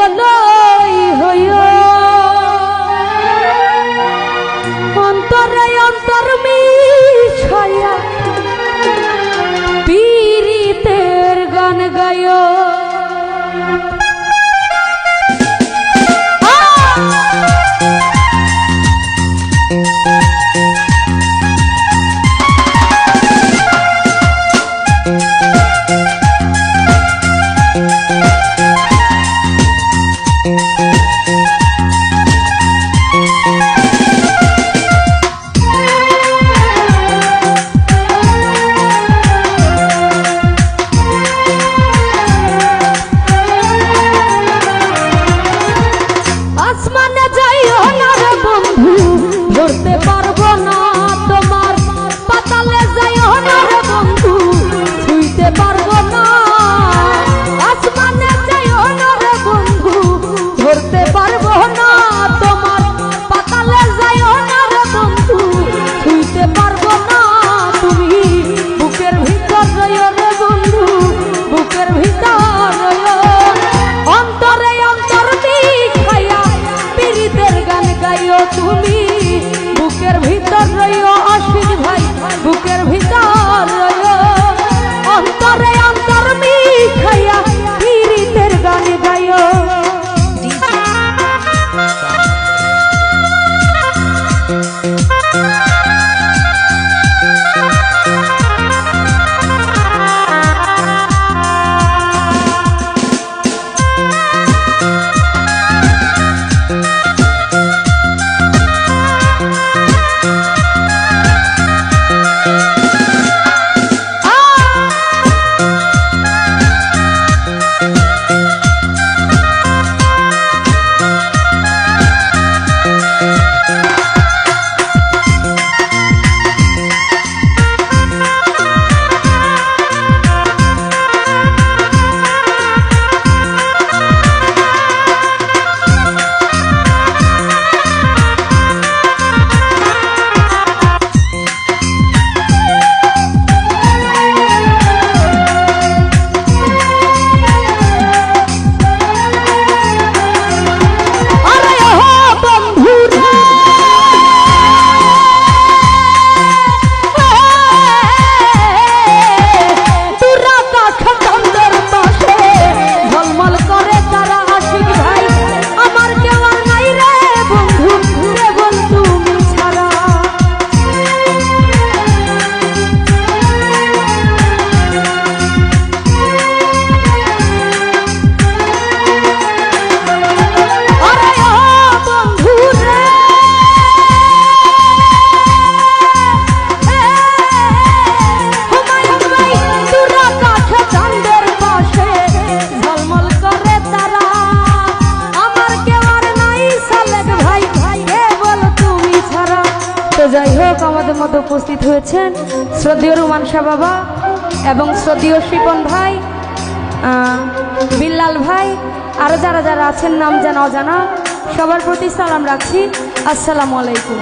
গলই হইও অন্তরে অন্তর মিছায়া পীরিতের গান গায়ো করতে পারো উপস্থিত হয়েছেন শ্রদ্ধীয় রুমান শাহ বাবা এবং শ্রদ্ধীয় শিপন ভাই বিল্লাল ভাই আরও যারা যারা আছেন নাম জানা অজানা, সবার প্রতি সালাম রাখছি। আসসালামু আলাইকুম।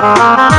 Música